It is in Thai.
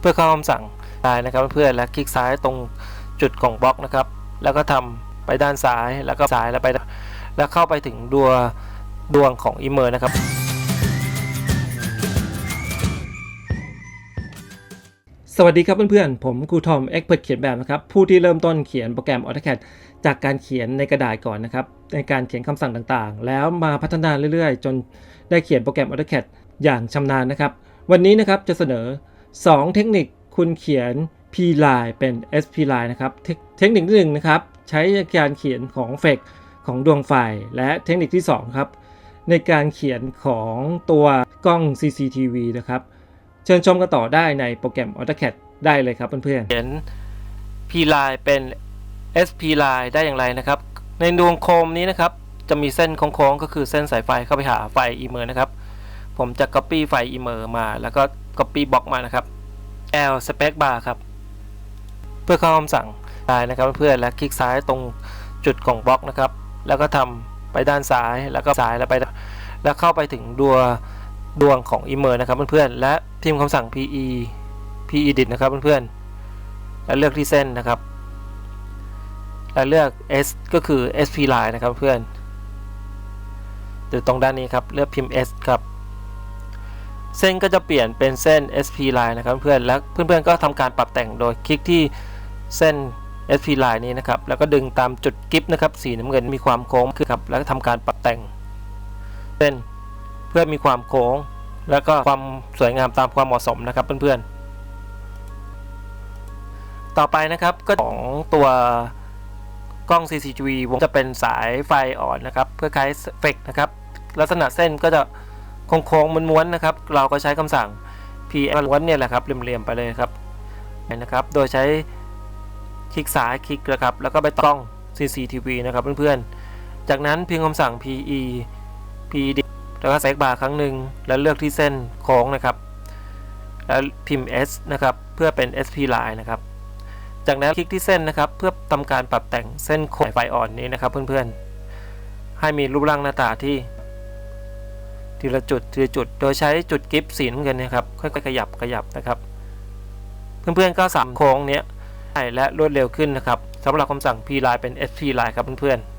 เพื่อเข้าคำสั่งได้นะครับ เพื่อนและคลิกซ้ายตรงจุดของบล็อกนะครับ แล้วก็ทำไปด้านซ้ายแล้วก็ซ้ายแล้วไป แล้วเข้าไปถึงดัวดวงของอิเมอร์นะครับ สวัสดีครับเพื่อนๆ ผมครูทอมเอ็กเพิร์เขียนแบบนะครับ ผู้ที่เริ่มต้นเขียนโปรแกรม AutoCAD จากการเขียนในกระดาษก่อนนะครับ ในการเขียนคำสั่งต่างๆ แล้วมาพัฒนาเรื่อยๆ จนได้เขียนโปรแกรม AutoCAD อย่างชำนาญนะครับ วันนี้นะครับจะเสนอ 2 เทคนิคคุณเขียน P line เป็น SP line นะครับเทคเทคนิคที่หนึ่งนะครับใช้การเขียนของเฟกของดวงไฟ และเทคนิคที่2ครับในการเขียนของตัวกล้อง CCTV นะครับ เชิญชมกันต่อได้ในโปรแกรม AutoCAD ได้เลยครับเพื่อนๆเขียน P line เป็น SP line ได้อย่างไรนะครับ ในดวงโคมนี้นะครับจะมีเส้นโค้งๆก็คือเส้นสายไฟเข้าไปหาไฟ Immer นะครับ ผมจะ Copy ไฟ Immer มาแล้วก็ Copy บล็อกมานะครับ L Spec Bar ครับ เพื่อเข้าคำสั่งได้นะครับเพื่อนและคลิกซ้ายตรงจุดของบล็อกนะครับ แล้วก็ทำไปด้านซ้ายแล้วก็ซ้ายแล้วไป แล้วเข้าไปถึงดัวดวงของ Immer นะครับเพื่อนๆและพิมพ์คำสั่ง PE PEdit นะครับเพื่อนๆแล้วเลือกที่เส้นนะครับแล้วเลือก S ก็คือ SP line นะครับเพื่อนหรือตรงด้านนี้ครับเลือกพิมพ์ S ครับ เส้นก็จะเปลี่ยนเป็นเส้น SP line นะครับเพื่อนแล้วเพื่อนๆก็ทำการปรับแต่งโดยคลิกที่เส้น SP line นี้นะครับแล้วก็ดึงตามจุดกิฟนะครับสีน้ำเงินมีความโค้งคือครับแล้วก็ทำการปรับแต่งเส้นเพื่อมีความโค้ง แล้วก็ความสวยงามตามความเหมาะสมนะครับเพื่อนๆ ต่อไปนะครับก็ของตัวกล้อง CCTV วงจะเป็นสายไฟอ่อนนะครับเพื่อคล้ายเฟกนะครับลักษณะเส้นก็จะ โค้งๆม้วนๆนะครับ เราก็ใช้คำสั่ง P ม้วนเนี่ยแหละครับเหลี่ยมๆไปเลยครับนะครับ โดยใช้คลิกซ้ายคลิกนะครับ แล้วก็ไปกล้อง CCTV นะครับเพื่อนๆ จากนั้นเพียงคำสั่ง PE PED แล้วก็เซ็กบาร์ครั้งหนึ่งแล้วเลือกที่เส้นโค้งนะครับ แล้วพิมพ์ S นะครับ เพื่อเป็น SP line นะครับ จากนั้นคลิกที่เส้นนะครับ เพื่อทำการปรับแต่งเส้นโค้งไฟอ่อนนี้นะครับเพื่อนๆ ให้มีรูปร่างหน้าตาที่ ทีละจุดทีละจุด โดยใช้จุดกิฟสีน้ำเงินนะครับค่อยๆขยับขยับนะครับ เพื่อนๆก็สามโค้งเนี้ยและรวดเร็วขึ้นนะครับสำหรับคำสั่ง P line เป็น SP line ครับเพื่อนๆ